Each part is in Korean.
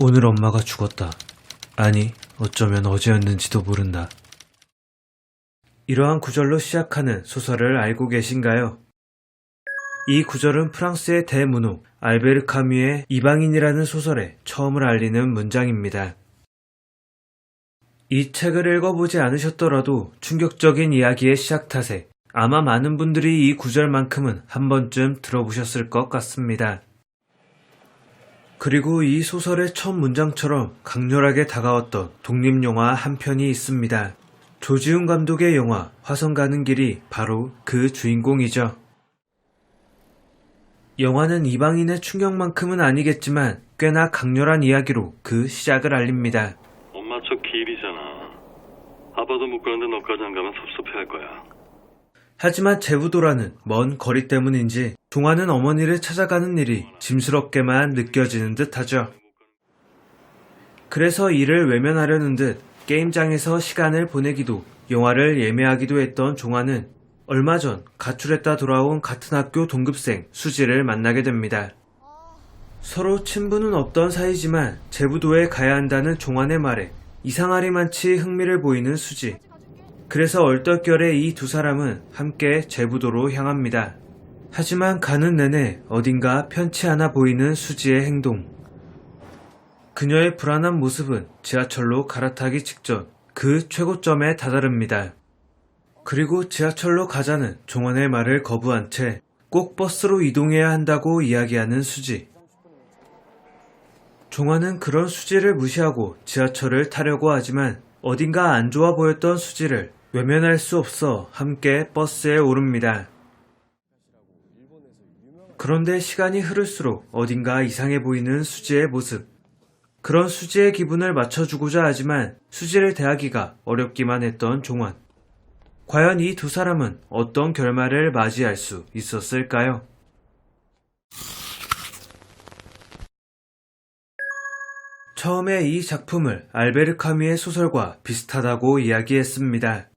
오늘 엄마가 죽었다. 아니, 어쩌면 어제였는지도 모른다. 이러한 구절로 시작하는 소설을 알고 계신가요? 이 구절은 프랑스의 대문호 알베르 카뮈의 이방인이라는 소설에 처음을 알리는 문장입니다. 이 책을 읽어보지 않으셨더라도 충격적인 이야기의 시작 탓에 아마 많은 분들이 이 구절만큼은 한 번쯤 들어보셨을 것 같습니다. 그리고 이 소설의 첫 문장처럼 강렬하게 다가왔던 독립영화 한 편이 있습니다. 조지훈 감독의 영화 화성 가는 길이 바로 그 주인공이죠. 영화는 이방인의 충격만큼은 아니겠지만 꽤나 강렬한 이야기로 그 시작을 알립니다. 엄마 저 길이잖아. 아빠도 못 가는데 너까지 안 가면 섭섭해할 거야. 하지만 제부도라는 먼 거리 때문인지 종아는 어머니를 찾아가는 일이 짐스럽게만 느껴지는 듯 하죠. 그래서 이를 외면하려는 듯 게임장에서 시간을 보내기도 영화를 예매하기도 했던 종아는 얼마 전 가출했다 돌아온 같은 학교 동급생 수지를 만나게 됩니다. 서로 친분은 없던 사이지만 제부도에 가야 한다는 종안의 말에 이상하리만치 흥미를 보이는 수지. 그래서 얼떨결에 이 두 사람은 함께 제부도로 향합니다. 하지만 가는 내내 어딘가 편치 않아 보이는 수지의 행동. 그녀의 불안한 모습은 지하철로 갈아타기 직전 그 최고점에 다다릅니다. 그리고 지하철로 가자는 종원의 말을 거부한 채 꼭 버스로 이동해야 한다고 이야기하는 수지. 종원은 그런 수지를 무시하고 지하철을 타려고 하지만 어딘가 안 좋아 보였던 수지를 외면할 수 없어 함께 버스에 오릅니다. 그런데 시간이 흐를수록 어딘가 이상해 보이는 수지의 모습. 그런 수지의 기분을 맞춰주고자 하지만 수지를 대하기가 어렵기만 했던 종원. 과연 이 두 사람은 어떤 결말을 맞이할 수 있었을까요? 처음에 이 작품을 알베르 카미의 소설과 비슷하다고 이야기했습니다.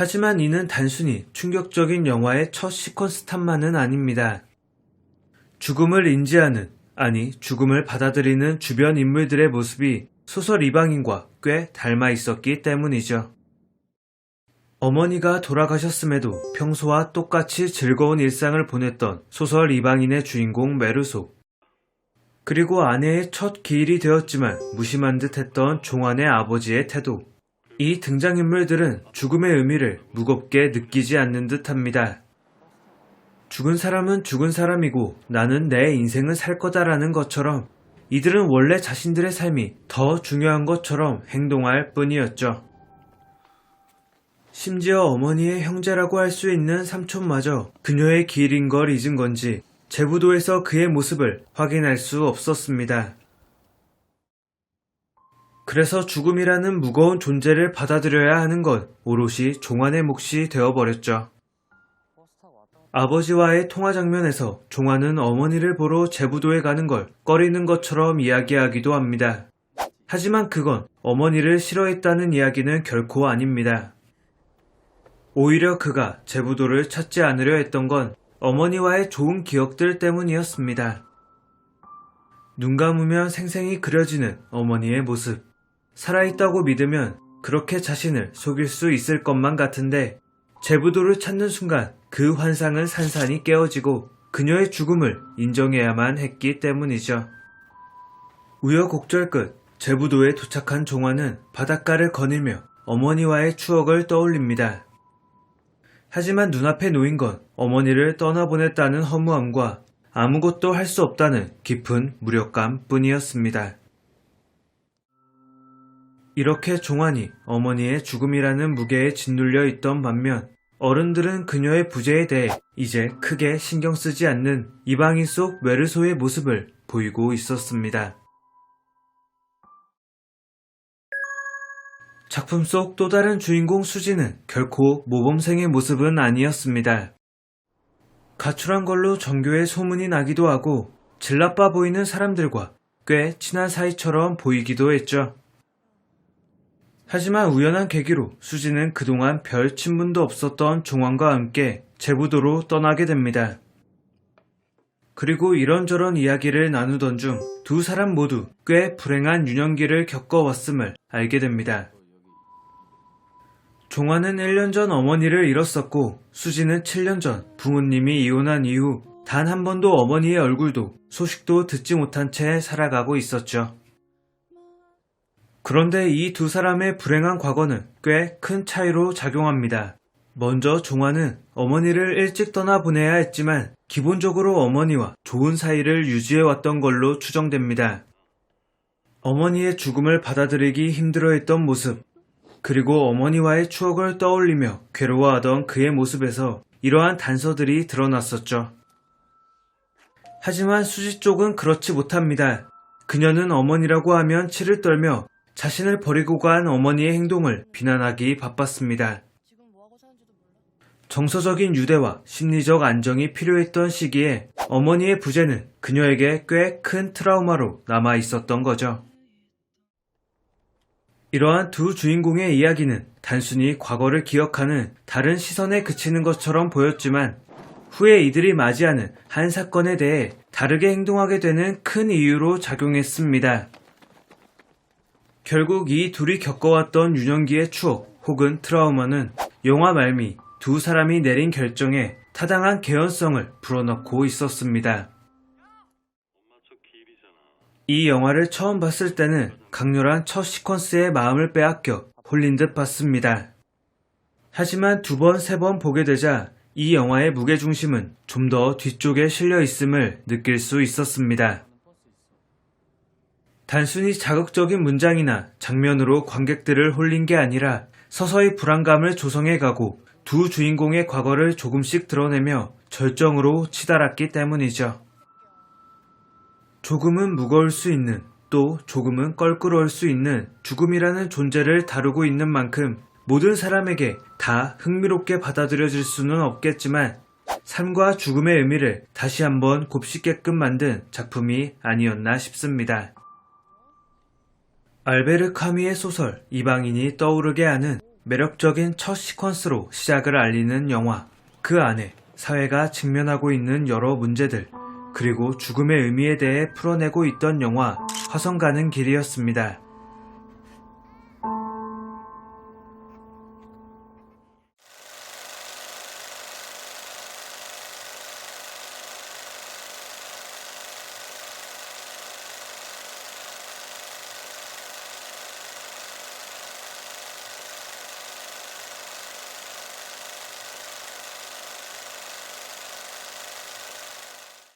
하지만 이는 단순히 충격적인 영화의 첫 시퀀스탄만은 아닙니다. 죽음을 인지하는, 아니, 죽음을 받아들이는 주변 인물들의 모습이 소설 이방인과 꽤 닮아 있었기 때문이죠. 어머니가 돌아가셨음에도 평소와 똑같이 즐거운 일상을 보냈던 소설 이방인의 주인공 메르소. 그리고 아내의 첫 기일이 되었지만 무심한 듯 했던 종안의 아버지의 태도. 이 등장인물들은 죽음의 의미를 무겁게 느끼지 않는 듯 합니다. 죽은 사람은 죽은 사람이고 나는 내 인생을 살 거다라는 것처럼 이들은 원래 자신들의 삶이 더 중요한 것처럼 행동할 뿐이었죠. 심지어 어머니의 형제라고 할 수 있는 삼촌마저 그녀의 길인 걸 잊은 건지 제부도에서 그의 모습을 확인할 수 없었습니다. 그래서 죽음이라는 무거운 존재를 받아들여야 하는 건 오롯이 종안의 몫이 되어버렸죠. 아버지와의 통화 장면에서 종안은 어머니를 보러 제부도에 가는 걸 꺼리는 것처럼 이야기하기도 합니다. 하지만 그건 어머니를 싫어했다는 이야기는 결코 아닙니다. 오히려 그가 제부도를 찾지 않으려 했던 건 어머니와의 좋은 기억들 때문이었습니다. 눈 감으면 생생히 그려지는 어머니의 모습. 살아있다고 믿으면 그렇게 자신을 속일 수 있을 것만 같은데 제부도를 찾는 순간 그 환상은 산산이 깨어지고 그녀의 죽음을 인정해야만 했기 때문이죠. 우여곡절 끝 제부도에 도착한 종화는 바닷가를 거닐며 어머니와의 추억을 떠올립니다. 하지만 눈앞에 놓인 건 어머니를 떠나보냈다는 허무함과 아무것도 할 수 없다는 깊은 무력감 뿐이었습니다. 이렇게 종환이 어머니의 죽음이라는 무게에 짓눌려 있던 반면 어른들은 그녀의 부재에 대해 이제 크게 신경 쓰지 않는 이방인 속 메르소의 모습을 보이고 있었습니다. 작품 속 또 다른 주인공 수지는 결코 모범생의 모습은 아니었습니다. 가출한 걸로 전교에 소문이 나기도 하고 질나빠 보이는 사람들과 꽤 친한 사이처럼 보이기도 했죠. 하지만 우연한 계기로 수지는 그동안 별 친분도 없었던 종환과 함께 제부도로 떠나게 됩니다. 그리고 이런저런 이야기를 나누던 중 두 사람 모두 꽤 불행한 유년기를 겪어왔음을 알게 됩니다. 종화는 1년 전 어머니를 잃었었고 수지는 7년 전 부모님이 이혼한 이후 단 한 번도 어머니의 얼굴도 소식도 듣지 못한 채 살아가고 있었죠. 그런데 이 두 사람의 불행한 과거는 꽤 큰 차이로 작용합니다. 먼저 종화는 어머니를 일찍 떠나보내야 했지만 기본적으로 어머니와 좋은 사이를 유지해왔던 걸로 추정됩니다. 어머니의 죽음을 받아들이기 힘들어했던 모습, 그리고 어머니와의 추억을 떠올리며 괴로워하던 그의 모습에서 이러한 단서들이 드러났었죠. 하지만 수지 쪽은 그렇지 못합니다. 그녀는 어머니라고 하면 치를 떨며 자신을 버리고 간 어머니의 행동을 비난하기 바빴습니다. 정서적인 유대와 심리적 안정이 필요했던 시기에 어머니의 부재는 그녀에게 꽤 큰 트라우마로 남아 있었던 거죠. 이러한 두 주인공의 이야기는 단순히 과거를 기억하는 다른 시선에 그치는 것처럼 보였지만 후에 이들이 맞이하는 한 사건에 대해 다르게 행동하게 되는 큰 이유로 작용했습니다. 결국 이 둘이 겪어왔던 유년기의 추억 혹은 트라우마는 영화 말미 두 사람이 내린 결정에 타당한 개연성을 불어넣고 있었습니다. 이 영화를 처음 봤을 때는 강렬한 첫 시퀀스의 마음을 빼앗겨 홀린 듯 봤습니다. 하지만 두 번, 세 번 보게 되자 이 영화의 무게중심은 좀 더 뒤쪽에 실려 있음을 느낄 수 있었습니다. 단순히 자극적인 문장이나 장면으로 관객들을 홀린 게 아니라 서서히 불안감을 조성해 가고 두 주인공의 과거를 조금씩 드러내며 절정으로 치달았기 때문이죠. 조금은 무거울 수 있는 또 조금은 껄끄러울 수 있는 죽음이라는 존재를 다루고 있는 만큼 모든 사람에게 다 흥미롭게 받아들여질 수는 없겠지만 삶과 죽음의 의미를 다시 한번 곱씹게끔 만든 작품이 아니었나 싶습니다. 알베르 카미의 소설 이방인이 떠오르게 하는 매력적인 첫 시퀀스로 시작을 알리는 영화. 그 안에 사회가 직면하고 있는 여러 문제들, 그리고 죽음의 의미에 대해 풀어내고 있던 영화 화성 가는 길이었습니다.